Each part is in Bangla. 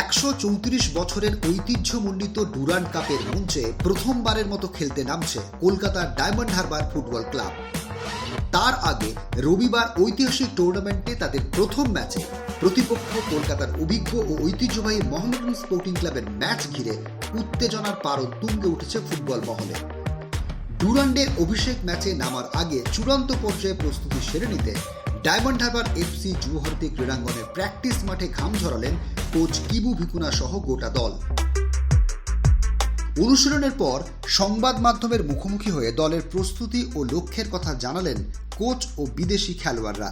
একশো চৌত্রিশ বছরের ঐতিহ্যমণ্ডিত ডুরান্ড কাপের মঞ্চে প্রথমবারের মতো খেলতে নামছে কলকাতার ডায়মন্ড হারবার ফুটবল ক্লাব। তার আগে রবিবার ঐতিহাসিক টুর্নামেন্টে তাদের প্রথম ম্যাচে প্রতিপক্ষ কলকাতার অভিজ্ঞ ও ঐতিহ্যবাহী মোহামেডান স্পোর্টিং ক্লাবের ম্যাচ ঘিরে উত্তেজনার পারদ তুঙ্গে উঠেছে ফুটবল মহলে। ডুরান্ডের অভিষেক ম্যাচে নামার আগে চূড়ান্ত পর্যায়ে প্রস্তুতি সেরে নিতে ডায়মন্ড হারবার এফসি যুবভারতী ক্রীড়াঙ্গনের প্র্যাকটিস মাঠে ঘাম ঝরালেন কোচ কিবু ভিকুনা সহ গোটা দল অনুশীলনের পর সংবাদ মাধ্যমের মুখোমুখি হয়ে দলের প্রস্তুতি ও লক্ষ্যের কথা জানালেন কোচ ও বিদেশি খেলোয়াড়রা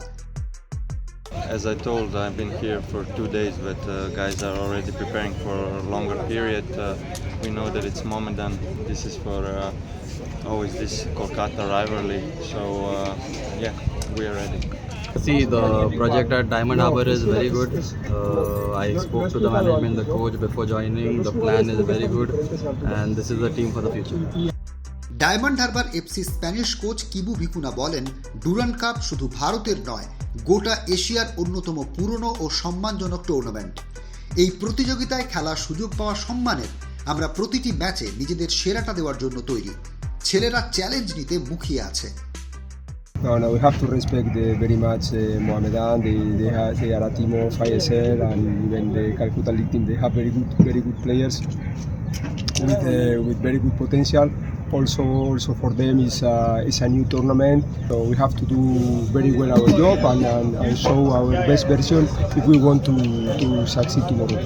As I told, I've been here for two days, but uh, guys are already preparing for a longer period. Uh, we know that it's Mohammedan. This is for uh, always this Kolkata rivalry. So uh, yeah, we are ready. See, the project at Diamond Harbour is very good. Uh, I spoke to the management, the coach before joining. The plan is very good, and this is the team for the future. Diamond Harbour FC Spanish coach Kibu Vicuna বলেন ডুরান্ড কাপ শুধু ভারতের নয় গোটা এশিয়ার অন্যতম পুরনো ও সম্মানজনক টুর্নামেন্ট এই প্রতিযোগিতায় খেলার সুযোগ পাওয়া সম্মানের আমরা প্রতিটি ম্যাচে নিজেদের সেরাটা দেওয়ার জন্য তৈরি ছেলেরা চ্যালেঞ্জ নিতে মুখিয়ে আছে No, no, we have to respect the, very much uh, Mohamedan. They, they, have, they are a team of ISL and even the Calcutta League team. They have very good, very good players with, uh, with very good potential. Also, also for them is a, is a new tournament, so we have to do very well our job and, and, and show our best version if we want to, to succeed tomorrow.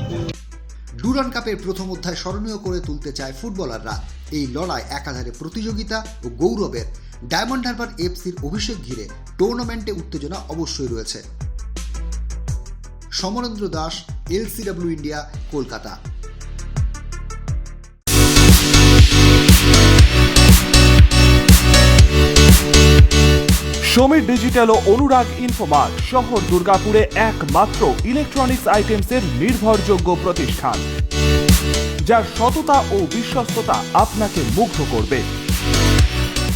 Durand কাপের প্রথম অধ্যায় স্মরণীয় করে তুলতে চায় ফুটবলাররা এই লড়াই একাধারে প্রতিযোগিতা ও গৌরবের ডায়মন্ড হারবার এফসির অভিষেক ঘিরে টুর্নামেন্টে উত্তেজনা অবশ্যই রয়েছে। Samarendra Das, LCW India, Kolkata. Samir digital ও অনুরাগ ইনফোমার্ট শহর দুর্গাপুরে একমাত্র ইলেকট্রনিক্স আইটেমসের নির্ভরযোগ্য প্রতিষ্ঠান, যার সততা ও বিশ্বস্ততা আপনাকে মুগ্ধ করবে।